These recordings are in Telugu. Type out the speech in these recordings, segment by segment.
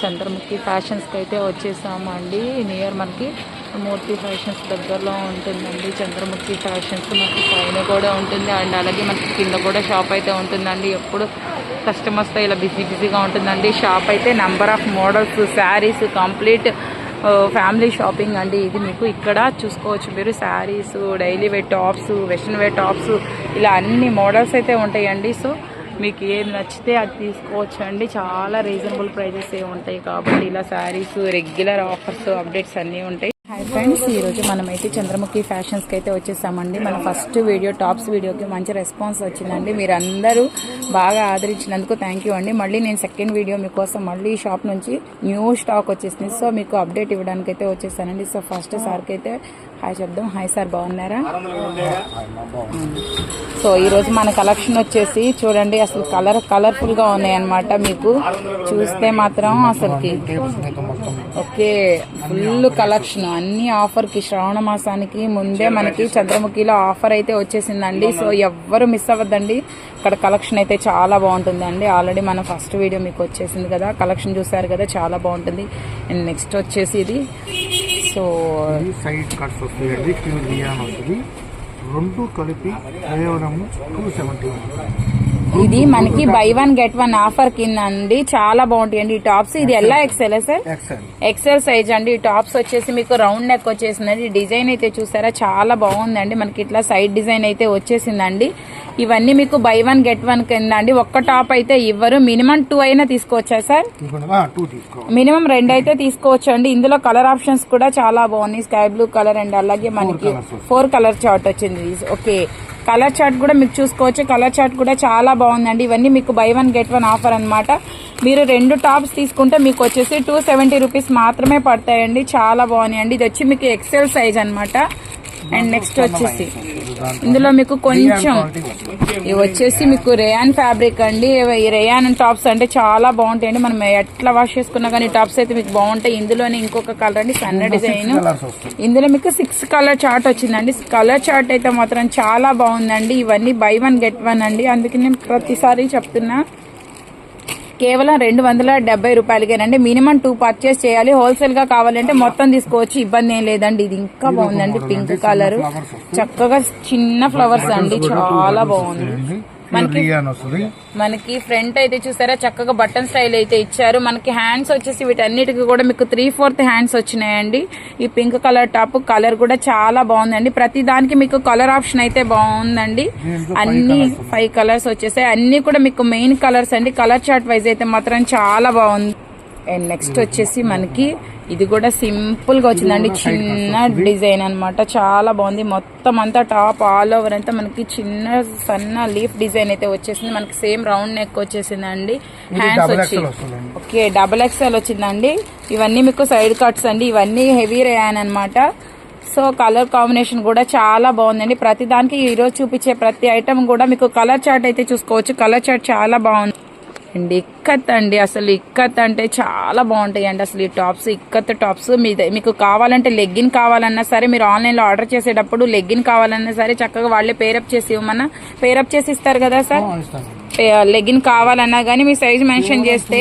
చంద్రముఖి ఫ్యాషన్స్కి అయితే వచ్చేసాము అండి. నియర్ మనకి మూర్తి ఫ్యాషన్స్ దగ్గరలో ఉంటుందండి. చంద్రముఖి ఫ్యాషన్స్ మనకి పైన కూడా ఉంటుంది. అండ్ అలాగే మనకి కింద కూడా షాప్ అయితే ఉంటుందండి. ఎప్పుడు కస్టమర్స్తో ఇలా బిజీ బిజీగా ఉంటుందండి. షాప్ అయితే number of models saris complete family shopping అండి ఇది మీకు ఇక్కడ చూసుకోవచ్చు మీరు. Saris daily wear tops western wear tops ఇలా అన్ని మోడల్స్ అయితే ఉంటాయండి. సో మీకు ఏది నచ్చితే అది తీసుకోవచ్చండి. చాలా రీజనబుల్ ప్రైజెస్ ఏ ఉంటాయి కాబట్టి ఇలా శారీస్ రెగ్యులర్ ఆఫర్స్ అప్డేట్స్ అన్నీ ఉంటాయి. హాయ్ ఫ్రెండ్స్ ఈరోజు మనమైతే చంద్రముఖి ఫ్యాషన్స్కి అయితే వచ్చేసామండి. మన ఫస్ట్ వీడియో టాప్స్ వీడియోకి మంచి రెస్పాన్స్ వచ్చిందండి. మీరు అందరూ బాగా ఆదరించినందుకు థ్యాంక్ యూ అండి. మళ్ళీ నేను సెకండ్ వీడియో మీకోసం మళ్ళీ షాప్ నుంచి న్యూ స్టాక్ వచ్చేసింది. సో మీకు అప్డేట్ ఇవ్వడానికి అయితే వచ్చేసానండి. సో ఫస్ట్ సార్కి అయితే హాయ్ చెప్దాం. హాయ్ సార్ బాగున్నారా? సో ఈరోజు మన కలెక్షన్ వచ్చేసి చూడండి అసలు కలర్ కలర్ఫుల్గా ఉన్నాయన్నమాట ఉన్నాయి అన్నమాట మీకు. చూస్తే మాత్రం అసలుకి. Okay full collection. అన్ని ఆఫర్కి శ్రావణ మాసానికి ముందే మనకి చంద్రముఖిలో ఆఫర్ అయితే వచ్చేసిందండి. సో ఎవ్వరు మిస్ అవ్వద్దండి. ఇక్కడ కలెక్షన్ అయితే చాలా బాగుంటుందండి ఆల్రెడీ మన ఫస్ట్ వీడియో మీకు వచ్చేసింది కదా. కలెక్షన్ చూసారు కదా చాలా బాగుంటుంది. అండ్ నెక్స్ట్ వచ్చేసి ఇది. సో సైడ్ కట్స్ వస్తుంది. రెండు కలిపి కేవలం టూ సెవెంటీ ఇది మనకి buy one get one offer కింద అండి చాలా బాగుంటాయండి ఈ టాప్స్. ఇది ఎలా ఎక్సెల్ సార్? ఎక్సెల్ సైజ్ అండి. ఈ టాప్స్ వచ్చేసి మీకు రౌండ్ నెక్ వచ్చేసిందండి. డిజైన్ అయితే చూసారా? చాలా బాగుందండి. మనకి ఇట్లా సైడ్ డిజైన్ అయితే వచ్చేసిందండి. ఇవన్నీ మీకు బై వన్ గెట్ వన్ కింద అండి ఒక్క టాప్ అయితే ఇవ్వరు. మినిమం టూ అయినా తీసుకోవచ్చా సార్? మినిమం రెండు అయితే తీసుకోవచ్చు అండి ఇందులో కలర్ ఆప్షన్స్ కూడా చాలా బాగున్నాయి. స్కై బ్లూ కలర్ అండ్ అలాగే మనకి. ఫోర్ కలర్ చార్ట్ వచ్చింది. ఓకే కలర్ చార్ట్ కూడా మీకు చూసుకోవచ్చు. కలర్ చార్ట్ కూడా చాలా బాగుందండి. ఇవన్నీ మీకు buy one get one offer అన్నమాట. మీరు రెండు టాప్స్ తీసుకుంటే మీకు వచ్చేసి టూ సెవెంటీ రూపీస్ మాత్రమే పడతాయండి. చాలా బాగున్నాయండి. ఇది వచ్చి మీకు ఎక్సెల్ సైజ్ అన్నమాట. అండ్ నెక్స్ట్ వచ్చేసి ఇందులో మీకు కొంచెం ఇవి వచ్చేసి మీకు రేయాన్ ఫ్యాబ్రిక్ అండి. ఈ రేయాన్ టాప్స్ అంటే చాలా బాగుంటాయండి. మనం ఎట్లా వాష్ చేసుకున్నా కానీ టాప్స్ అయితే మీకు బాగుంటాయి. ఇందులోనే ఇంకొక కలర్ అండి సన్న డిజైన్. ఇందులో మీకు సిక్స్ కలర్ చార్ట్ వచ్చిందండి. కలర్ చార్ట్ అయితే మాత్రం చాలా బాగుందండి. ఇవన్నీ బై వన్ గెట్ వన్ అండి. అందుకే నేను ప్రతిసారి చెప్తున్నా. కేవలం రెండు వందల డెబ్బై రూపాయలకేనండి. మినిమం టూ పర్చేస్ చేయాలి. హోల్సేల్గా కావాలంటే మొత్తం తీసుకోవచ్చు. ఇబ్బంది ఏం లేదండి. ఇది ఇంకా బాగుందండి. పింక్ కలర్ చక్కగా చిన్న ఫ్లవర్స్ అండి. చాలా బాగుంది. వస్తుంది. మనకి ఫ్రంట్ అయితే చూసారా చక్కగా బటన్ స్టైల్ అయితే ఇచ్చారు. మనకి హ్యాండ్స్ వచ్చేసి వీటన్నిటికి కూడా మీకు త్రీ ఫోర్త్ హ్యాండ్స్ వచ్చినాయండి. ఈ పింక్ కలర్ టాప్ కలర్ కూడా చాలా బాగుందండి. ప్రతి దానికి మీకు కలర్ ఆప్షన్ అయితే బాగుందండి. అన్ని ఫైవ్ కలర్స్ వచ్చేసాయి. అన్ని కూడా మీకు మెయిన్ కలర్స్ అండి. కలర్ చార్ట్ వైజ్ అయితే మాత్రం చాలా బాగుంది. అండ్ నెక్స్ట్ వచ్చేసి మనకి ఇది కూడా సింపుల్గా వచ్చిందండి చిన్న డిజైన్ అన్నమాట. చాలా బాగుంది. మొత్తం అంతా టాప్ ఆల్ ఓవర్ అంతా మనకి చిన్న సన్న లీఫ్ డిజైన్ అయితే వచ్చేసింది. మనకి సేమ్ రౌండ్ నెక్ వచ్చేసిందండి. హ్యాండ్స్ వచ్చి. ఓకే డబుల్ ఎక్స్ఎల్ వచ్చిందండి. ఇవన్నీ మీకు సైడ్ కట్స్ అండి. ఇవన్నీ హెవీ రేయాన్ అనమాట సో కలర్ కాంబినేషన్ కూడా చాలా బాగుందండి. ప్రతి దానికి ఈ రోజు చూపించే ప్రతి ఐటమ్ కూడా మీకు కలర్ చార్ట్ అయితే చూసుకోవచ్చు. కలర్ చార్ట్ చాలా బాగుంది. అండి ఇక్కత్ అండి అసలు ఇక్కత్ అంటే చాలా బాగుంటాయి అండి అసలు ఈ టాప్స్ ఇక్కత్ టాప్స్ మీ మీకు కావాలంటే లెగ్గిన్ కావాలన్నా సరే మీరు ఆన్లైన్లో ఆర్డర్ చేసేటప్పుడు లెగ్గిన్ కావాలన్నా సరే చక్కగా వాళ్ళే పేరప్ చేసి ఇవ్వమన్నా. పేరప్ చేసి ఇస్తారు కదా సార్? లెగ్గిన్ కావాలన్నా కానీ మీ సైజ్ మెన్షన్ చేస్తే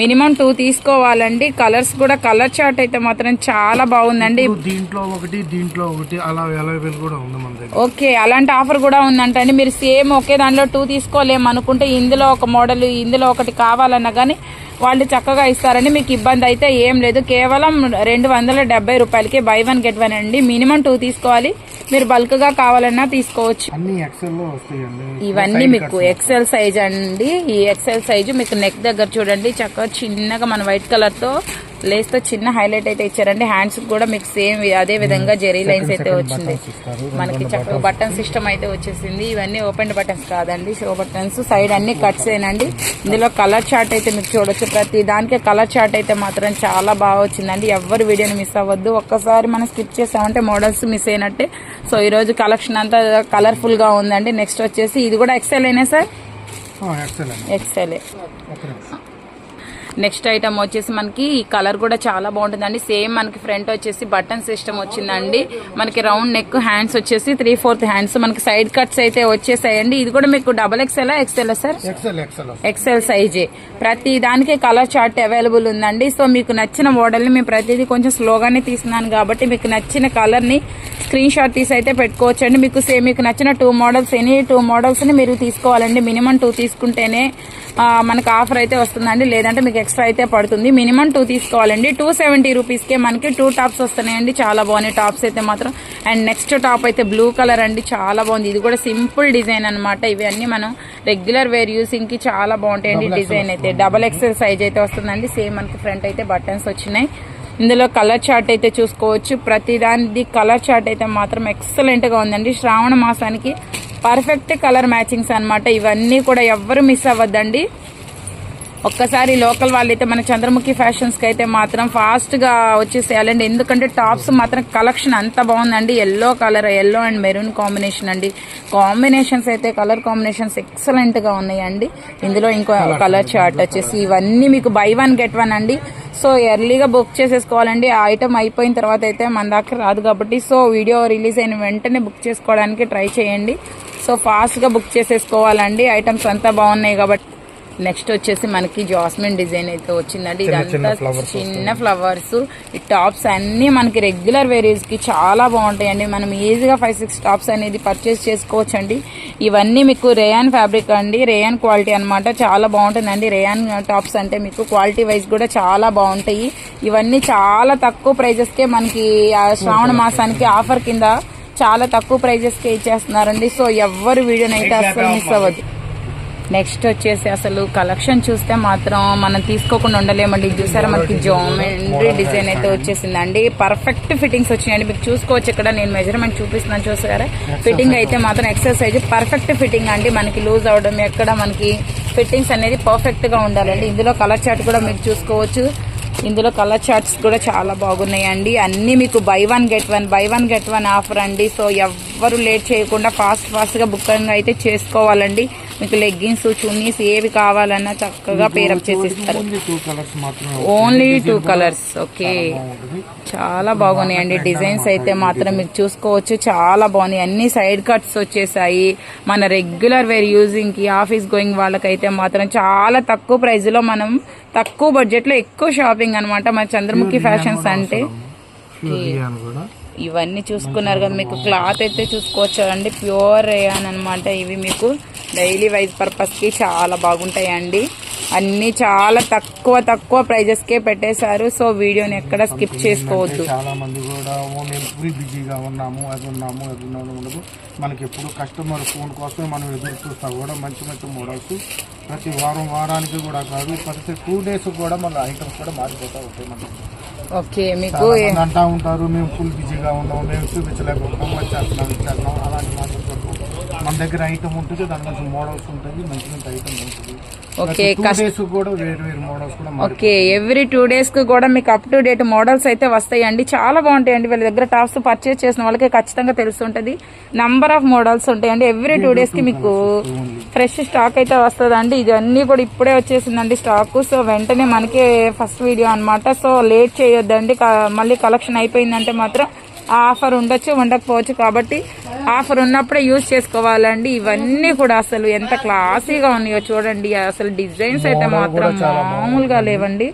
మినిమం టూ తీసుకోవాలండి. కలర్స్ కూడా కలర్ చార్ట్ అయితే మాత్రం చాలా బాగుందండి. దీంట్లో ఒకటి దీంట్లో ఒకటి అలా అవైలబుల్ కూడా ఉంది మన దగ్గర. ఓకే అలాంటి ఆఫర్ కూడా ఉందంటండి. మీరు సేమ్ ఒకే దానిలో టూ తీసుకోలేము. అనుకుంటే ఇందులో ఒక మోడల్ ఇందులో ఒకటి కావాలన్నా కానీ వాళ్ళు చక్కగా ఇస్తారండి. మీకు ఇబ్బంది అయితే ఏం లేదు. కేవలం రెండు వందల డెబ్బై రూపాయలకి బై వన్ గెట్ వన్ అండి. మినిమం టూ తీసుకోవాలి. మీరు బల్క్గా కావాలన్నా తీసుకోవచ్చు. ఇవన్నీ మీకు ఎక్సెల్ సైజ్ అండి. ఈ ఎక్సెల్ సైజు మీకు నెక్ దగ్గర చూడండి చక్కగా చిన్నగా మన వైట్ కలర్తో లేస్తో చిన్న హైలైట్ అయితే ఇచ్చారండి. హ్యాండ్స్ కూడా మీకు సేమ్ అదే విధంగా జెరీ లైన్స్ అయితే వచ్చింది. మనకి చక్కగా బటన్ సిస్టమ్ అయితే వచ్చేసింది. ఇవన్నీ ఓపెన్ బటన్స్ కాదండి. షో బటన్స్ సైడ్ అన్ని కట్స్ ఏనండి. ఇందులో కలర్ చార్ట్ అయితే మీకు చూడొచ్చు. ప్రతి దానికి కలర్ చార్ట్ అయితే మాత్రం చాలా బాగా వచ్చిందండి. ఎవరు వీడియోని మిస్ అవ్వద్దు. ఒక్కసారి మనం స్కిప్ చేసామంటే మోడల్స్ మిస్ అయినట్టే. సో ఈ రోజు కలెక్షన్ అంతా కలర్ఫుల్గా ఉందండి. నెక్స్ట్ వచ్చేసి ఇది కూడా ఎక్సెల్ అయినా సార్? ఎక్సెల్ అండి ఎక్సెల్ ఒక నిమిషం. నెక్స్ట్ ఐటమ్ వచ్చేసి మనకి ఈ కలర్ కూడా చాలా బాగుంటుందండి. సేమ్ మనకి ఫ్రంట్ వచ్చేసి బటన్ సిస్టమ్ వచ్చిందండి. మనకి రౌండ్ నెక్ హ్యాండ్స్ వచ్చేసి త్రీ ఫోర్త్ హ్యాండ్స్ మనకి సైడ్ కట్స్ అయితే వచ్చేసాయండి. ఇది కూడా మీకు double XL XL sir? XL సైజే. ప్రతి దానికి కలర్ చార్ట్ అవైలబుల్ ఉందండి. సో మీకు నచ్చిన మోడల్ని మేము ప్రతిదీ కొంచెం స్లోగానే తీస్తున్నాను కాబట్టి మీకు నచ్చిన కలర్ని స్క్రీన్ షాట్ తీసి అయితే పెట్టుకోవచ్చండి. మీకు సేమ్ మీకు నచ్చిన టూ మోడల్స్ ఎనీ టూ మోడల్స్ని మీరు తీసుకోవాలండి. మినిమం టూ తీసుకుంటేనే మనకు ఆఫర్ అయితే వస్తుందండి. లేదంటే మీకు ఎక్స్ట్రా అయితే పడుతుంది. మినిమం టూ తీసుకోవాలండి. టూ సెవెంటీ రూపీస్కే మనకి టూ టాప్స్ వస్తున్నాయండి. చాలా బాగున్నాయి టాప్స్ అయితే మాత్రం. అండ్ నెక్స్ట్ టాప్ అయితే బ్లూ కలర్ అండి. చాలా బాగుంది. ఇది కూడా సింపుల్ డిజైన్ అనమాట ఇవన్నీ మనం రెగ్యులర్ వేర్ యూసింగ్కి చాలా బాగుంటాయండి డిజైన్ అయితే. డబల్ ఎక్స్ఎల్ సైజ్ అయితే వస్తుందండి. సేమ్ మనకి ఫ్రంట్ అయితే బటన్స్ వచ్చినాయి. ఇందులో కలర్ చార్ట్ అయితే చూసుకోవచ్చు. ప్రతి దానిది కలర్ చార్ట్ అయితే మాత్రం ఎక్సలెంట్గా ఉందండి. శ్రావణ మాసానికి పర్ఫెక్ట్ కలర్ మ్యాచింగ్స్ అన్నమాట. ఇవన్నీ కూడా ఎవ్వరు మిస్ అవ్వద్దండి. ఒక్కసారి లోకల్ వాళ్ళైతే మన చంద్రముఖి ఫ్యాషన్స్కి అయితే మాత్రం ఫాస్ట్గా వచ్చేసేయాలండి. ఎందుకంటే టాప్స్ మాత్రం కలెక్షన్ అంత బాగుందండి. Yellow colour yellow and maroon combination అండి. కాంబినేషన్స్ అయితే కలర్ కాంబినేషన్స్ ఎక్సలెంట్గా ఉన్నాయండి. ఇందులో ఇంకో కలర్ చార్ట్ వచ్చేసి ఇవన్నీ మీకు బై వన్ గెట్ వన్ అండి. సో ఎర్లీగా బుక్ చేసేసుకోవాలండి. ఆ ఐటమ్ అయిపోయిన తర్వాత అయితే మన దాకా రాదు కాబట్టి సో వీడియో రిలీజ్ అయిన వెంటనే బుక్ చేసుకోవడానికి ట్రై చేయండి. సో ఫాస్ట్గా బుక్ చేసేసుకోవాలండి. ఐటమ్స్ అంతా బాగున్నాయి కాబట్టి. నెక్స్ట్ వచ్చేసి మనకి జాస్మిన్ డిజైన్ అయితే వచ్చిందండి. ఇదంతా చిన్న ఫ్లవర్స్ ఈ టాప్స్ అన్ని మనకి రెగ్యులర్ వేరీస్కి చాలా బాగుంటాయండి. మనం ఈజీగా ఫైవ్ సిక్స్ టాప్స్ అనేది పర్చేస్ చేసుకోవచ్చు అండి ఇవన్నీ మీకు రేయాన్ ఫ్యాబ్రిక్ అండి. రేయాన్ క్వాలిటీ అన్నమాట చాలా బాగుంటుందండి. రేయాన్ టాప్స్ అంటే మీకు క్వాలిటీ వైజ్ కూడా చాలా బాగుంటాయి. ఇవన్నీ చాలా తక్కువ ప్రైజెస్ కే మనకి శ్రావణ మాసానికి ఆఫర్ కింద చాలా తక్కువ ప్రైజెస్ కే ఇచ్చేస్తున్నారండి. సో ఎవ్వరు వీడియోనైతే అస్సలు మిస్ అవ్వద్దు. నెక్స్ట్ వచ్చేసి అసలు కలెక్షన్ చూస్తే మాత్రం మనం తీసుకోకుండా ఉండలేమండి. చూసారా మనకి జోమెండ్రీ డిజైన్ అయితే వచ్చేసిందండి. పర్ఫెక్ట్ ఫిట్టింగ్స్ వచ్చినాయండి. మీకు చూసుకోవచ్చు ఇక్కడ. నేను మెజర్మెంట్ చూపిస్తున్నాను. చూసారా? ఫిట్టింగ్ అయితే మాత్రం ఎక్సర్సైజ్ పర్ఫెక్ట్ ఫిట్టింగ్ అండి. మనకి లూజ్ అవడం ఎక్కడ మనకి ఫిట్టింగ్స్ అనేది పర్ఫెక్ట్గా ఉండాలండి. ఇందులో కలర్ చార్ట్ కూడా మీరు చూసుకోవచ్చు. ఇందులో కలర్ చార్ట్స్ కూడా చాలా బాగున్నాయండి. అన్ని మీకు buy one get one buy one get one offer అండి. సో ఎవ్వరు లేట్ చేయకుండా ఫాస్ట్ ఫాస్ట్గా బుకింగ్ అయితే చేసుకోవాలండి. మీకు లెగ్గిన్స్ చున్నీస్ ఏవి కావాలన్నా చక్కగా పేరప్ కలర్స్ మాత్రమే ఓన్లీ టూ కలర్స్ ఓకే చాలా బాగున్నాయండి. డిజైన్స్ అయితే మాత్రం మీరు చూసుకోవచ్చు. చాలా బాగున్నాయి. అన్ని సైడ్ కట్స్ వచ్చేసాయి. మన రెగ్యులర్ వేర్ యూజింగ్కి ఆఫీస్ గోయింగ్ వాళ్ళకైతే మాత్రం చాలా తక్కువ ప్రైస్లో మనం తక్కువ బడ్జెట్లో ఎక్కువ షాపింగ్ అన్నమాట. మన చంద్రముఖి ఫ్యాషన్స్ అంటే. ఇవన్నీ చూసుకున్నారు కదా మీకు క్లాత్ అయితే చూసుకోవచ్చు అండి ప్యూర్ రేయాన్ అనమాట ఇవి మీకు. డైలీ వైజ్ పర్పస్కి చాలా బాగుంటాయండి. అన్ని చాలా తక్కువ తక్కువ ప్రైజెస్ కే పెట్టేశారు. సో వీడియోని ఎక్కడ స్కిప్ చేసుకోవద్దు. చాలా మంది కూడా మేము బిజీగా ఉన్నాము అది ఉన్నాము అది ఉన్నాము ఉండదు. మనకి ఎప్పుడు కస్టమర్ ఫోన్ కోసమే మనం ఎదురు చూస్తాం కూడా మంచి మంచి మోడల్స్. ప్రతి వారం వారానికి కూడా కాదు ప్రతి టూ డేస్ కూడా మన ఐటమ్స్ కూడా మారిపోతూ ఉంటాయి మనకి. ఓకే మీకు అంటా ఉంటారు మేము ఫుల్ బిజీగా ఉన్నాం మేము చూపించలేకపోతున్నాం వచ్చేస్తున్నాం ఇచ్చేస్తున్నాం అలాంటి మాటలు చెప్పు. మన దగ్గర ఐటమ్ ఉంటుంది దాని నుంచి మోడల్స్ ఉంటుంది మంచి మంచి ఐటమ్ ఉంటుంది. ఓకే. ఓకే ఎవ్రీ టూ డేస్కి కూడా మీకు అప్ టు డేట్ మోడల్స్ అయితే వస్తాయండి. చాలా బాగుంటాయండి. వీళ్ళ దగ్గర టాప్స్ పర్చేస్ చేసిన వాళ్ళకి ఖచ్చితంగా తెలుస్తుంటది. నంబర్ ఆఫ్ మోడల్స్ ఉంటాయండి. ఎవ్రీ టూ డేస్కి మీకు ఫ్రెష్ స్టాక్ అయితే వస్తుందండి. ఇది అన్ని కూడా ఇప్పుడే వచ్చేసిందండి స్టాక్ సో వెంటనే మనకి ఫస్ట్ వీడియో అన్నమాట. సో లేట్ చేయొద్దండి. మళ్ళీ కలెక్షన్ అయిపోయిందంటే మాత్రం ఆ ఆఫర్ ఉండొచ్చు ఉండకపోవచ్చు. కాబట్టి ఆఫర్ ఉన్నప్పుడే యూజ్ చేసుకోవాలండి. ఇవన్నీ కూడా అసలు ఎంత క్లాసీగా ఉన్నాయో చూడండి. అసలు డిజైన్స్ అయితే మాత్రం మామూలుగా లేవండి.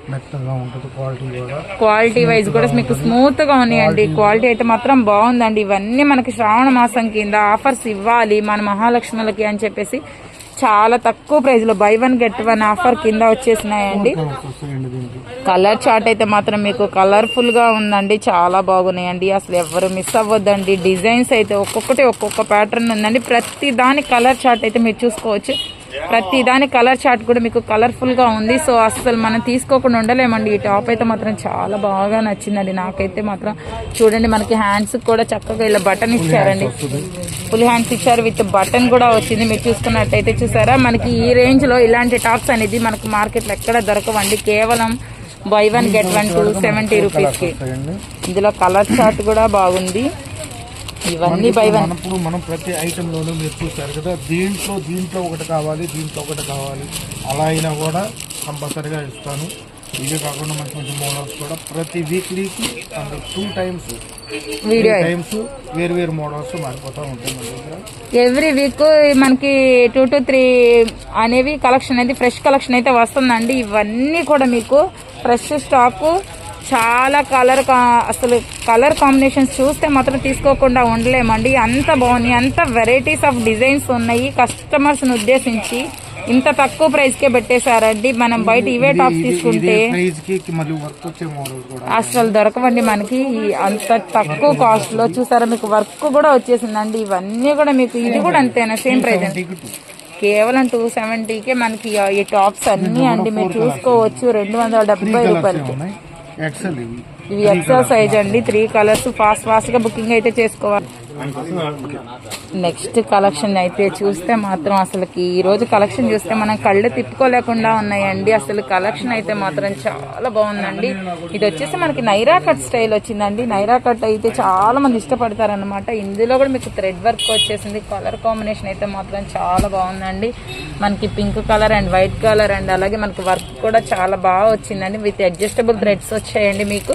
క్వాలిటీ వైజ్ కూడా. మీకు స్మూత్గా ఉన్నాయండి. క్వాలిటీ అయితే మాత్రం బాగుందండి. ఇవన్నీ మనకి శ్రావణ మాసం కింద ఆఫర్స్ ఇవ్వాలి మన మహాలక్ష్ములకి అని చెప్పేసి చాలా తక్కువ ప్రైస్లో buy one get one offer కింద వచ్చేసినాయండి. కలర్ చార్ట్ అయితే మాత్రం మీకు కలర్ఫుల్గా ఉందండి చాలా బాగున్నాయండి. అసలు ఎవరు మిస్ అవ్వద్దండి. డిజైన్స్ అయితే ఒక్కొక్కటి ఒక్కొక్క ప్యాటర్న్ ఉందండి. ప్రతి దాని కలర్ చార్ట్ అయితే మీరు చూసుకోవచ్చు. ప్రతి దాని కలర్ చార్ట్ కూడా మీకు కలర్ఫుల్గా ఉంది. సో అసలు మనం తీసుకోకుండా ఉండలేమండి. ఈ టాప్ అయితే మాత్రం చాలా బాగా నచ్చిందండి. నాకైతే మాత్రం చూడండి మనకి హ్యాండ్స్ కూడా చక్కగా ఇలా బటన్ ఇచ్చారండి. ఫుల్ హ్యాండ్స్ ఇచ్చారు విత్ బటన్ కూడా వచ్చింది. మీరు చూసుకున్నట్టయితే చూసారా మనకి ఈ రేంజ్లో ఇలాంటి టాప్స్ అనేది మనకు మార్కెట్లో ఎక్కడ దొరకవండి. కేవలం buy one get one two seventy రూపీస్కి. వస్తాయండి. ఇందులో కలర్ చార్ట్ కూడా బాగుంది. ఇవన్నీ బై వన్. మనప్పుడు మనం ప్రతి ఐటమ్ లోనూ మీరు చూశారు కదా దీంట్లో దీంట్లో ఒకటి కావాలి దీంట్లో ఒకటి కావాలి. అలా అయినా కూడా కంపల్సరీగా ఇస్తాను. ఇదే కాకుండా మంచి మంచి మోడల్స్ కూడా ప్రతి వీక్లీకి అంటే టూ టైమ్స్ వీడియో టైమ్స్ వేరు వేరు మోడల్స్ మారిపోతూ ఉంటాయి మన దగ్గర. ఎవ్రీ వీక్ మనకి టూ టు త్రీ అనేవి కలెక్షన్ అయితే ఫ్రెష్ కలెక్షన్ అయితే వస్తుందండి. ఇవన్నీ కూడా మీకు ఫ్రెష్ స్టాక్ చాలా కలర్ అసలు కలర్ కాంబినేషన్స్ చూస్తే మాత్రం తీసుకోకుండా ఉండలేమండి. అంత బాగున్నాయి. అంత వెరైటీస్ ఆఫ్ డిజైన్స్ ఉన్నాయి. కస్టమర్స్ని ఉద్దేశించి ఇంత తక్కువ ప్రైస్కే పెట్టేశారండి. మనం బయట ఇవే టాప్స్ తీసుకుంటే అసలు దొరకవండి మనకి. అంత తక్కువ కాస్ట్లో చూసారా మీకు వర్క్ కూడా వచ్చేసిందండి. ఇవన్నీ కూడా మీకు ఇది కూడా అంతేనా? సేమ్ ప్రైస్ అండి. కేవలం టూ సెవెంటీకే మనకి ఈ టాప్స్ అన్ని అండి. మీరు చూసుకోవచ్చు. రెండు వందల డెబ్బై రూపాయలకి. ఉన్నాయి? ఎక్సెల్ ఇవి ఎక్సెల్ సైజ్ అండి. త్రీ కలర్స్ ఫాస్ట్ ఫాస్ట్గా బుకింగ్ అయితే చేసుకోవాలి. నెక్స్ట్ కలెక్షన్ అయితే చూస్తే మాత్రం అసలుకి ఈ రోజు కలెక్షన్ చూస్తే మనం కళ్ళు తిప్పుకోలేకుండా ఉన్నాయండి. అసలు కలెక్షన్ అయితే మాత్రం చాలా బాగుందండి. ఇది వచ్చేసి మనకి నైరా కట్ స్టైల్ వచ్చిందండి. నైరా కట్ అయితే చాలా మంది ఇష్టపడతారనమాట ఇందులో కూడా మీకు థ్రెడ్ వర్క్ వచ్చేసింది. కలర్ కాంబినేషన్ అయితే మాత్రం చాలా బాగుందండి. మనకి pink colour and white colour and అలాగే మనకి వర్క్ కూడా చాలా బాగా వచ్చిందండి. విత్ అడ్జస్టబుల్ థ్రెడ్స్ వచ్చాయండి మీకు.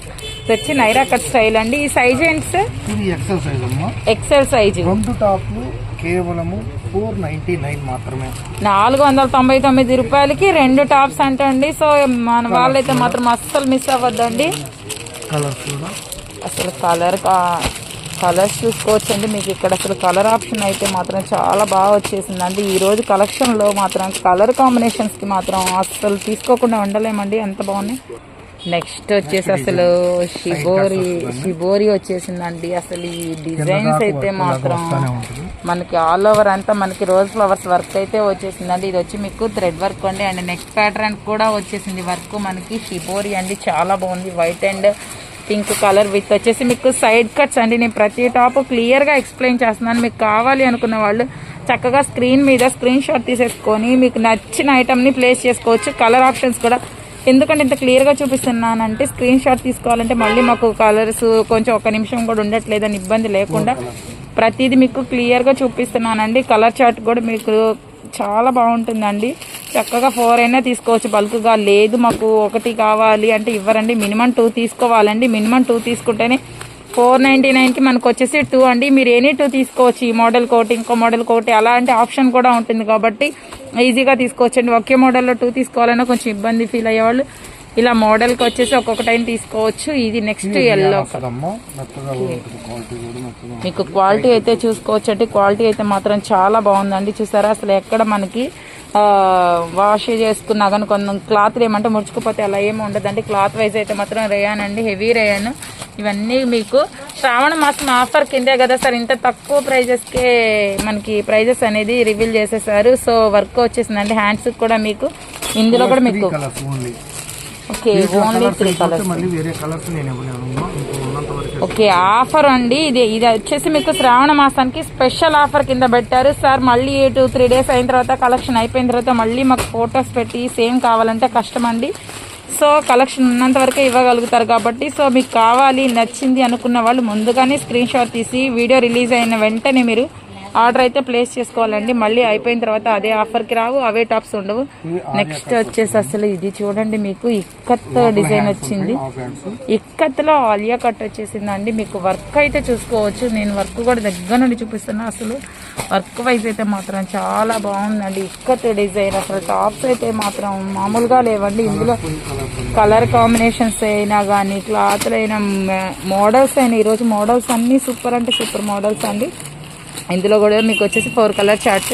వచ్చి నైరా కట్ స్టైల్ అండి. ఈ సైజ్ ఏంటి సార్? ఇది ఎక్సెల్ సైజ్ అమ్మా. ఎక్సెల్ సైజు రెండు టాప్లు కేవలము ఫోర్ నైన్టీ నైన్ మాత్రమే. నాలుగు వందల తొంభై తొమ్మిది రూపాయలకి రెండు టాప్స్ అంటండి. సో మన వాళ్ళైతే మాత్రం అస్సలు మిస్ అవ్వద్దండి. కలర్స్ కూడా. అసలు కలర్ కలర్స్ చూసుకోవచ్చండి. మీకు ఇక్కడ అసలు కలర్ ఆప్షన్ అయితే మాత్రం చాలా బాగా వచ్చేసిందండి. ఈ రోజు కలెక్షన్లో మాత్రం కలర్ కాంబినేషన్స్కి మాత్రం అస్సలు తీసుకోకుండా ఉండలేమండి. ఎంత బాగున్నాయి. నెక్స్ట్ వచ్చేసి అసలు షిబోరి షిబోరి వచ్చేసిందండి. అసలు ఈ డిజైన్స్ అయితే మాత్రం మనకి ఆల్ ఓవర్ అంతా మనకి రోజ్ ఫ్లవర్స్ వర్క్ అయితే వచ్చేసిందండి. ఇది వచ్చి మీకు థ్రెడ్ వర్క్ అండి. అండ్ నెక్ ప్యాటర్న్ కూడా వచ్చేసింది. వర్క్ మనకి షిబోరి అండి. చాలా బాగుంది. White and pink colour with వచ్చేసి మీకు సైడ్ కట్స్ అండి. నేను ప్రతి టాప్ క్లియర్గా ఎక్స్ప్లెయిన్ చేస్తున్నాను. మీకు కావాలి అనుకున్న వాళ్ళు చక్కగా స్క్రీన్ మీద స్క్రీన్ షాట్ తీసేసుకొని మీకు నచ్చిన ఐటమ్ని ప్లేస్ చేసుకోవచ్చు. కలర్ ఆప్షన్స్ కూడా ఎందుకంటే ఇంత క్లియర్గా చూపిస్తున్నానంటే స్క్రీన్ షాట్ తీసుకోవాలంటే మళ్ళీ మాకు కలర్స్ కొంచెం ఒక నిమిషం కూడా ఉండట్లేదని ఇబ్బంది లేకుండా ప్రతిదీ మీకు క్లియర్గా చూపిస్తున్నానండి. కలర్ చార్ట్ కూడా మీకు చాలా బాగుంటుందండి. చక్కగా ఫోర్ అయినా తీసుకోవచ్చు. బల్క్గా లేదు. మాకు ఒకటి కావాలి అంటే ఇవ్వరండి. మినిమం టూ తీసుకోవాలండి. మినిమం టూ తీసుకుంటేనే ఫోర్ నైంటీ నైన్కి మనకు వచ్చేసి టూ అండి. మీరు ఎనీ టూ తీసుకోవచ్చు ఈ మోడల్ కోటి ఇంకో మోడల్ కోటి అలాంటి ఆప్షన్ కూడా ఉంటుంది కాబట్టి ఈజీగా తీసుకోవచ్చండి. ఒకే మోడల్లో టూ తీసుకోవాలన్నా కొంచెం ఇబ్బంది ఫీల్ అయ్యేవాళ్ళు. ఇలా మోడల్కి వచ్చేసి ఒక్కొక్క టైం తీసుకోవచ్చు. ఇది నెక్స్ట్ ఎల్లో మీకు క్వాలిటీ అయితే చూసుకోవచ్చు అంటే క్వాలిటీ అయితే మాత్రం చాలా బాగుందండి. చూసారా? అసలు ఎక్కడ మనకి వాష్ చేసుకున్నా కానీ కొంచెం క్లాత్ ఏమంటే ముడుచుకుపోతే అలా ఏమి ఉండదండి. క్లాత్ వైజ్ అయితే మాత్రం రేయాన్ అండి హెవీ రేయాన్ ఇవన్నీ మీకు శ్రావణ మాసం ఆఫర్ కిందే కదా సార్. ఇంత తక్కువ ప్రైజెస్కే మనకి ప్రైజెస్ అనేది రివీల్ చేసేసారు. సో వర్క్ వచ్చేసిందండి. హ్యాండ్స్ కూడా మీకు. ఇందులో కూడా మీకు ఓకే ఓన్లీ త్రీ కలర్స్ మళ్ళీ వేరే కలర్స్ నేను ఇవ్వలేను. ఇంకో ఉన్నంత వరకు ఓకే ఆఫర్ అండి. ఇది ఇది వచ్చేసి మీకు శ్రావణ మాసానికి స్పెషల్ ఆఫర్ కింద పెట్టారు. సార్ మళ్ళీ టూ త్రీ డేస్ అయిన తర్వాత కలెక్షన్ అయిపోయిన తర్వాత మళ్ళీ మాకు ఫొటోస్ పెట్టి సేమ్ కావాలంటే కష్టం అండి. సో కలెక్షన్ ఉన్నంత వరకే ఇవ్వగలుగుతారు కాబట్టి సో మీకు కావాలి నచ్చింది అనుకున్న వాళ్ళు ముందుగానే స్క్రీన్ షాట్ తీసి వీడియో రిలీజ్ అయిన వెంటనే మీరు ఆర్డర్ అయితే ప్లేస్ చేసుకోవాలండి. మళ్ళీ అయిపోయిన తర్వాత అదే ఆఫర్కి రావు అవే టాప్స్ ఉండవు. నెక్స్ట్ వచ్చేసి అసలు ఇది చూడండి మీకు ఇక్కత్ డిజైన్ వచ్చింది. ఇక్కత్లో ఆలియా కట్ వచ్చేసిందండి. మీకు వర్క్ అయితే చూసుకోవచ్చు. నేను వర్క్ కూడా దగ్గర నుండి చూపిస్తున్నా. అసలు వర్క్ వైజ్ అయితే మాత్రం చాలా బాగుందండి. ఇక్కత్ డిజైన్ అసలు టాప్స్ అయితే మాత్రం మామూలుగా లేవండి. ఇందులో కలర్ కాంబినేషన్స్ అయినా కానీ క్లాత్లు అయినా మోడల్స్ అయినా ఈరోజు మోడల్స్ అన్నీ సూపర్ అంటే సూపర్ మోడల్స్ అండి. ఇందులో కూడా మీకు వచ్చేసి ఫోర్ కలర్ చార్ట్.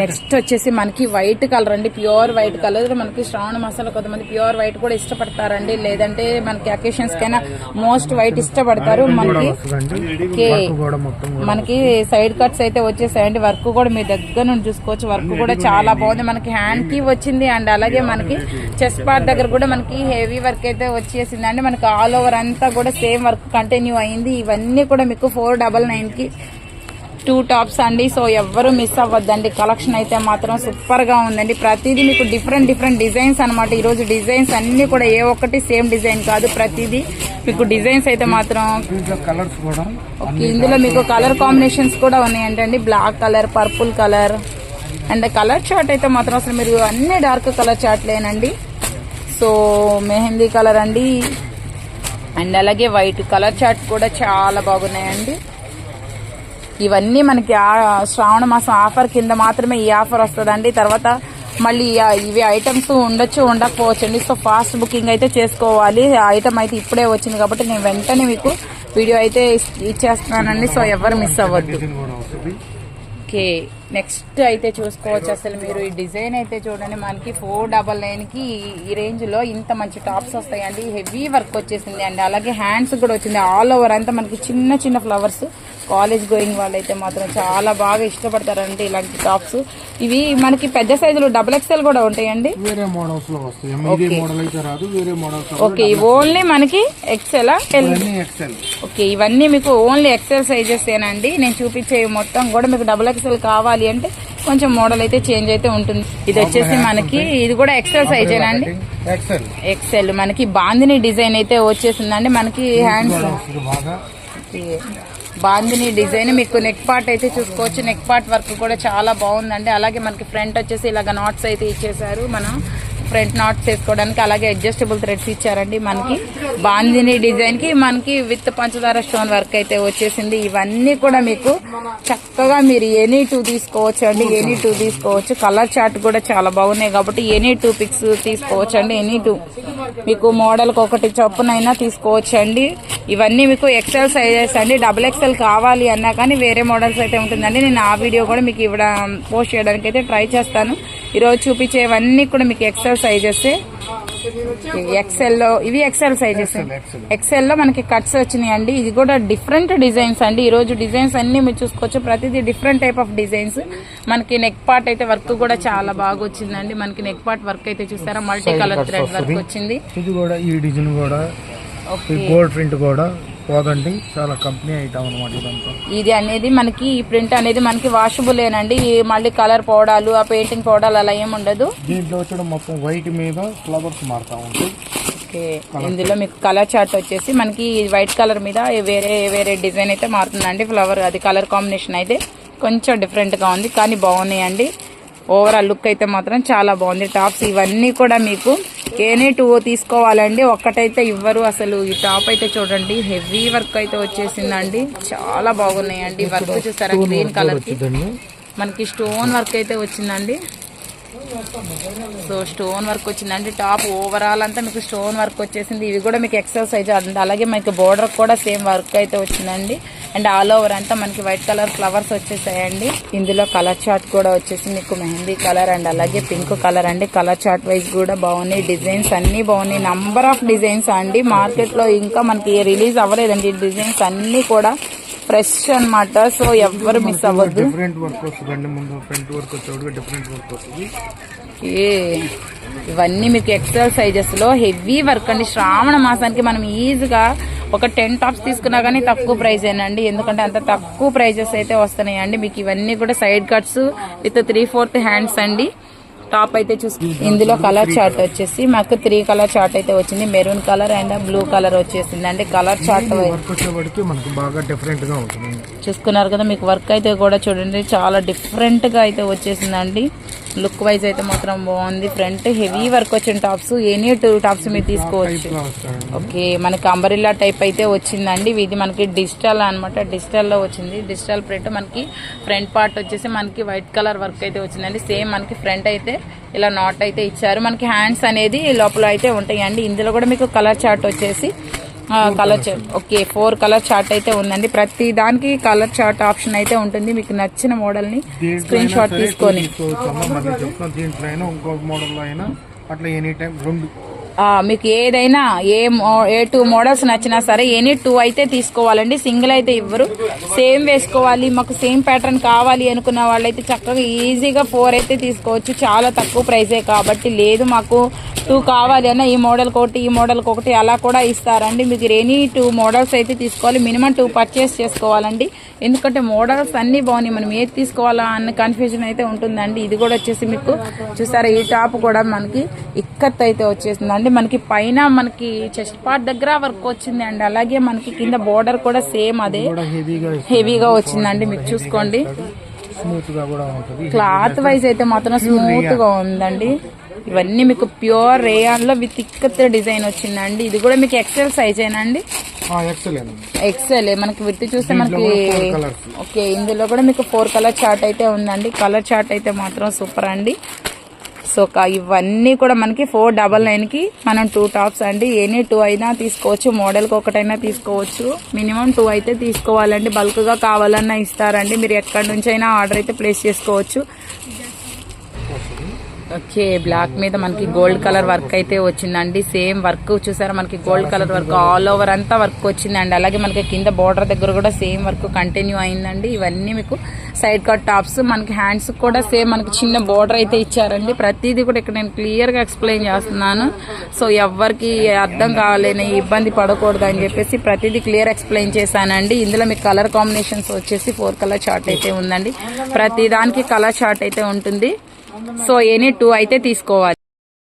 నెక్స్ట్ వచ్చేసి మనకి వైట్ కలర్ అండి ప్యూర్ వైట్ కలర్. మనకి శ్రావణ మాసాలు కొంతమంది ప్యూర్ వైట్ కూడా ఇష్టపడతారండి. లేదంటే మనకి అకేషన్స్ కైనా మోస్ట్ వైట్ ఇష్టపడతారు. మనకి మనకి సైడ్ కట్స్ అయితే వచ్చేసాయండి. వర్క్ కూడా మీ దగ్గర నుండి చూసుకోవచ్చు. వర్క్ కూడా చాలా బాగుంది. మనకి హ్యాండ్కి వచ్చింది అండ్ అలాగే మనకి చెస్ట్ పార్ట్ దగ్గర కూడా మనకి హెవీ వర్క్ అయితే వచ్చేసింది అండి మనకి ఆల్ ఓవర్ అంతా కూడా సేమ్ వర్క్ కంటిన్యూ అయింది. ఇవన్నీ కూడా మీకు ఫోర్ డబల్ నైన్కి టూ టాప్స్ అండి. సో ఎవ్వరు మిస్ అవ్వద్దండి. కలెక్షన్ అయితే మాత్రం సూపర్గా ఉందండి. ప్రతిదీ మీకు డిఫరెంట్ డిఫరెంట్ డిజైన్స్ అనమాట ఈ రోజు డిజైన్స్ అన్ని కూడా ఏ ఒక్కటి సేమ్ డిజైన్ కాదు. ప్రతిదీ మీకు డిజైన్స్ అయితే మాత్రం ఓకే ఇందులో మీకు కలర్ కాంబినేషన్స్ కూడా ఉన్నాయంటండి. Black colour purple colour and colour chart అయితే మాత్రం అసలు మీరు అన్ని డార్క్ కలర్ చార్ట్లేనండి సో మెహందీ కలర్ అండి. అండ్ అలాగే వైట్ కలర్ చార్ట్ కూడా చాలా బాగున్నాయండి. ఇవన్నీ మనకి శ్రావణ మాసం ఆఫర్ కింద మాత్రమే ఈ ఆఫర్ వస్తుందండి. తర్వాత మళ్ళీ ఇవి ఐటమ్స్ ఉండొచ్చు ఉండకపోవచ్చు అండి సో ఫాస్ట్ బుకింగ్ అయితే చేసుకోవాలి. ఆ ఐటమ్ అయితే ఇప్పుడే వచ్చింది కాబట్టి నేను వెంటనే మీకు వీడియో అయితే ఇచ్చేస్తున్నానండి. సో ఎవరు మిస్ అవ్వద్దు. ఓకే నెక్స్ట్ అయితే చూసుకోవచ్చు అసలు మీరు ఈ డిజైన్ అయితే చూడండి. మనకి ఫోర్ డబల్ నైన్కి ఈ రేంజ్లో ఇంత మంచి టాప్స్ వస్తాయండి. హెవీ వర్క్ వచ్చేసింది అండి. అలాగే హ్యాండ్స్ కూడా వచ్చింది. ఆల్ ఓవర్ అంతా మనకి చిన్న చిన్న ఫ్లవర్స్ కాలేజ్ గోయింగ్ వాళ్ళైతే మాత్రం చాలా బాగా ఇష్టపడతారండి ఇలాంటి టాప్స్ ఇవి మనకి పెద్ద సైజులు డబుల్ ఎక్స్ఎల్ కూడా ఉంటాయండి. వేరే మోడల్స్లో వస్తాయి. ఓకే ఇవి ఓన్లీ మనకి ఎక్సెల్ ఓకే ఇవన్నీ మీకు ఓన్లీ ఎక్సెల్ సైజెస్ ఏనండి. నేను చూపించే మొత్తం కూడా మీకు డబుల్ ఎక్సెల్ కావాలి. అంటే కొంచెం మోడల్ అయితే చేంజ్ అయితే ఉంటుంది. ఇది వచ్చేసి మనకి ఇది కూడా ఎక్సెల్ సైజేనండి ఎక్సెల్ ఎక్సెల్ మనకి బాందిని డిజైన్ అయితే వచ్చేసిందండి. మనకి హ్యాండ్స్ బాందిని డిజైన్ మీకు నెక్ పార్ట్ అయితే చూసుకోవచ్చు. నెక్ పార్ట్ వర్క్ కూడా చాలా బాగుందండి. అలాగే మనకి ఫ్రంట్ వచ్చేసి ఇలాగ నాట్స్ అయితే ఇచ్చేసారు మనం ఫ్రంట్ నాట్స్ వేసుకోవడానికి అలాగే అడ్జస్టబుల్ థ్రెడ్స్ ఇచ్చారండి మనకి. బాందిని డిజైన్కి మనకి విత్ పంచదార స్టోన్ వర్క్ అయితే వచ్చేసింది. ఇవన్నీ కూడా మీకు చక్కగా మీరు ఎనీ టూ తీసుకోవచ్చు అండి. ఎనీ టూ తీసుకోవచ్చు. కలర్ చార్ట్ కూడా చాలా బాగున్నాయి కాబట్టి ఎనీ టూ పిక్స్ తీసుకోవచ్చు అండి. ఎనీ టూ మీకు మోడల్కి ఒకటి చొప్పునైనా తీసుకోవచ్చు అండి. ఇవన్నీ మీకు ఎక్సెల్ సైజెస్ అండి. డబుల్ ఎక్సెల్ కావాలి అన్నా కానీ వేరే మోడల్స్ అయితే ఉంటుందండి. నేను ఆ వీడియో కూడా మీకు ఇవ్వడం పోస్ట్ చేయడానికి అయితే ట్రై చేస్తాను. ఈరోజు చూపించేవన్నీ కూడా మీకు ఎక్సెల్ సైజెస్ ఎక్సెల్లో ఇవి ఎక్సెల్ సైజెస్ ఎక్సెల్ ఎక్సెల్లో మనకి కట్స్ వచ్చినాయి అండి ఇది కూడా డిఫరెంట్ డిజైన్స్ అండి. ఈ రోజు డిజైన్స్ అన్ని మీరు చూసుకోవచ్చు. ప్రతిదీ డిఫరెంట్ టైప్ ఆఫ్ డిజైన్స్ మనకి నెక్ పార్ట్ అయితే వర్క్ కూడా చాలా బాగా వచ్చిందండి. మనకి నెక్ పార్ట్ వర్క్ అయితే చూసారా? మల్టీ కలర్ థ్రెడ్ వర్క్ వచ్చింది. ఇది కూడా ఈ డిజైన్ కూడా. గోల్డ్ ప్రింట్ కూడా. పోదండి. చాలా కంపెనీ ఐటమ్ అనమాట ఇదంతా. ఇది అనేది మనకి ఈ ప్రింట్ అనేది మనకి వాషబుల్ ఏనండి మళ్ళీ కలర్ పోవడాలు ఆ పెయింటింగ్ పోవడాలు అలా ఏమి ఉండదు. దీంట్లో వచ్చడం మొత్తం వైట్ మీద ఫ్లవర్స్ మారుతా ఉంటాయి. ఓకే. ఇందులో మీకు కలర్ చార్ట్ వచ్చేసి మనకి వైట్ కలర్ మీద వేరే వేరే డిజైన్ అయితే మారుతుందండి. ఫ్లవర్ అది కలర్ కాంబినేషన్ అయితే కొంచెం డిఫరెంట్గా ఉంది కానీ బాగున్నాయండి. ఓవరాల్ లుక్ అయితే మాత్రం చాలా బాగుంది. టాప్స్ ఇవన్నీ కూడా మీకు ఏనే టూ తీసుకోవాలండి. ఒక్కటైతే ఇవ్వరు అసలు. ఈ టాప్ అయితే చూడండి. హెవీ వర్క్ అయితే వచ్చేసిందండి. చాలా బాగున్నాయండి. వర్క్ చూసారా? గ్రీన్ కలర్కి. మనకి స్టోన్ వర్క్ అయితే వచ్చిందండి. సో స్టోన్ వర్క్ వచ్చిందండి. టాప్ ఓవరాల్ అంతా మీకు స్టోన్ వర్క్ వచ్చేసింది. ఇవి కూడా మీకు ఎక్సర్సైజ్ అలాగే మనకి బోర్డర్ కూడా సేమ్ వర్క్ అయితే వచ్చిందండి. అండ్ ఆల్ ఓవర్ అంతా మనకి వైట్ కలర్ ఫ్లవర్స్ వచ్చేసాయండి. ఇందులో కలర్ చార్ట్ కూడా వచ్చేసి మీకు మెహందీ కలర్ అండ్ అలాగే పింక్ కలర్ అండి. కలర్ చార్ట్ వైజ్ కూడా బాగున్నాయి. డిజైన్స్ అన్ని బాగున్నాయి. నంబర్ ఆఫ్ డిజైన్స్ అండి. మార్కెట్లో ఇంకా మనకి రిలీజ్ అవ్వలేదండి. డిజైన్స్ అన్నీ కూడా ఫ్రెష్ అన్నమాట. సో ఎవ్వరు మిస్ అవ్వద్దు డిఫరెంట్ వర్క్ వస్తుందండి. ముందు ఫ్రంట్ వర్క్ వచ్చేవాడు డిఫరెంట్ వర్క్ వస్తుంది. ఏ ఇవన్నీ మీకు ఎక్సెల్ సైజెస్లో హెవీ వర్క్ అండి. శ్రావణ మాసానికి మనం ఈజీగా ఒక టెన్ టాప్స్ తీసుకున్నా కానీ తక్కువ ప్రైస్ ఏనండి. ఎందుకంటే అంత తక్కువ ప్రైజెస్ అయితే వస్తున్నాయి అండి మీకు ఇవన్నీ కూడా side cuts with three fourth hands అండి. టాప్ అయితే చూసి ఇందులో కలర్ చార్ట్ వచ్చేసి మాకు త్రీ కలర్ చార్ట్ అయితే వచ్చింది. Maroon colour and blue colour వచ్చేసింది. అంటే కలర్ చార్ట్ వర్క్ వచ్చేవాడికి మనకు బాగా డిఫరెంట్గా ఉంటుంది. చూసుకున్నారు కదా మీకు వర్క్ అయితే కూడా చూడండి. చాలా డిఫరెంట్గా అయితే వచ్చేసిందండి. లుక్ వైజ్ అయితే మాత్రం బాగుంది. ఫ్రంట్ హెవీ వర్క్ వచ్చిన టాప్స్ ఎనీ టూ టాప్స్ మీరు తీసుకోవచ్చు. ఓకే మనకి అంబరిల్లా టైప్ అయితే వచ్చిందండి. ఇది మనకి డిజిటల్ అనమాట డిజిటల్లో వచ్చింది. డిజిటల్ ప్రింట్ మనకి ఫ్రంట్ పార్ట్ వచ్చేసి మనకి వైట్ కలర్ వర్క్ అయితే వచ్చిందండి. సేమ్ మనకి ఫ్రంట్ అయితే ఇలా నాట్ అయితే ఇచ్చారు. మనకి హ్యాండ్స్ అనేది లోపల అయితే ఉంటాయండి. ఇందులో కూడా మీకు కలర్ చార్ట్ వచ్చేసి colour chart okay four colour chart అయితే ఉందండి. ప్రతి దానికి కలర్ చార్ట్ ఆప్షన్ అయితే ఉంటుంది. మీకు నచ్చిన మోడల్ని స్క్రీన్ షాట్ తీసుకొని. అట్లా ఎనీ టైం రెండు మీకు ఏదైనా ఏ మో- ఏ టూ మోడల్స్ నచ్చినా సరే ఎనీ టూ అయితే తీసుకోవాలండి. సింగిల్ అయితే ఇవ్వరు. సేమ్ వేసుకోవాలి. మాకు సేమ్ ప్యాటర్న్ కావాలి అనుకున్న వాళ్ళైతే చక్కగా ఈజీగా ఫోర్ అయితే తీసుకోవచ్చు. చాలా తక్కువ ప్రైజే కాబట్టి లేదు మాకు. టూ కావాలి అన్న ఈ మోడల్ ఒకటి ఈ మోడల్కి ఒకటి అలా కూడా ఇస్తారండి. మీకు ఎనీ టూ మోడల్స్ అయితే తీసుకోవాలి. మినిమం టూ పర్చేస్ చేసుకోవాలండి. ఎందుకంటే మోడల్స్ అన్ని బాగున్నాయి. మనం ఏది తీసుకోవాలా అన్న కన్ఫ్యూజన్ అయితే ఉంటుందండి. ఇది కూడా వచ్చేసి మీకు చూసారా ఈ టాప్ కూడా మనకి ఇక్కత్ అయితే వచ్చేసిందండి మనకి పైన మనకి చెస్ట్ పార్ట్ దగ్గర వర్క్ వచ్చింది అండి. అలాగే మనకి కింద బోర్డర్ కూడా సేమ్ అదే. హెవీగా వచ్చిందండి. మీకు చూసుకోండి. క్లాత్ వైజ్ అయితే మాత్రం స్మూత్గా ఉందండి. ఇవన్నీ మీకు ప్యూర్ రేయాన్లో విత్ ఇక్కత్ డిజైన్ వచ్చిందండి. ఇది కూడా మీకు ఎక్సెల్ సైజ్ అండి? ఎక్సెల్ మనకి విత్ చూస్తే మనకి ఓకే ఇందులో కూడా మీకు ఫోర్ కలర్ చార్ట్ అయితే ఉందండి. కలర్ చార్ట్ అయితే మాత్రం సూపర్ అండి. సో ఇవన్నీ కూడా మనకి ఫోర్ డబల్ నైన్కి మనం టూ టాప్స్ అండి. ఎనీ టూ అయినా తీసుకోవచ్చు మోడల్కి ఒకటైనా తీసుకోవచ్చు. మినిమం టూ అయితే తీసుకోవాలండి. బల్క్గా కావాలన్నా ఇస్తారండి. మీరు ఎక్కడి నుంచి అయినా ఆర్డర్ అయితే ప్లేస్ చేసుకోవచ్చు. ఓకే బ్లాక్ మీద మనకి గోల్డ్ కలర్ వర్క్ అయితే వచ్చిందండి. సేమ్ వర్క్ చూసారా మనకి gold colour work all over అంతా వర్క్ వచ్చిందండి. అలాగే మనకి కింద బార్డర్ దగ్గర కూడా సేమ్ వర్క్ కంటిన్యూ అయిందండి. ఇవన్నీ మీకు సైడ్ కట్ టాప్స్ మనకి హ్యాండ్స్ కూడా సేమ్ మనకి చిన్న బార్డర్ అయితే ఇచ్చారండి. ప్రతిదీ కూడా ఇక్కడ నేను క్లియర్గా ఎక్స్ప్లెయిన్ చేస్తున్నాను. సో ఎవరికి అర్థం కావాలని ఇబ్బంది పడకూడదు అని చెప్పేసి ప్రతిదీ క్లియర్ ఎక్స్ప్లెయిన్ చేశానండి. ఇందులో మీకు కలర్ కాంబినేషన్స్ వచ్చేసి ఫోర్ కలర్ చార్ట్ అయితే ఉందండి. ప్రతిదానికి కలర్ చార్ట్ అయితే ఉంటుంది. సో ఎనీ టూ అయితే తీసుకోవాలి.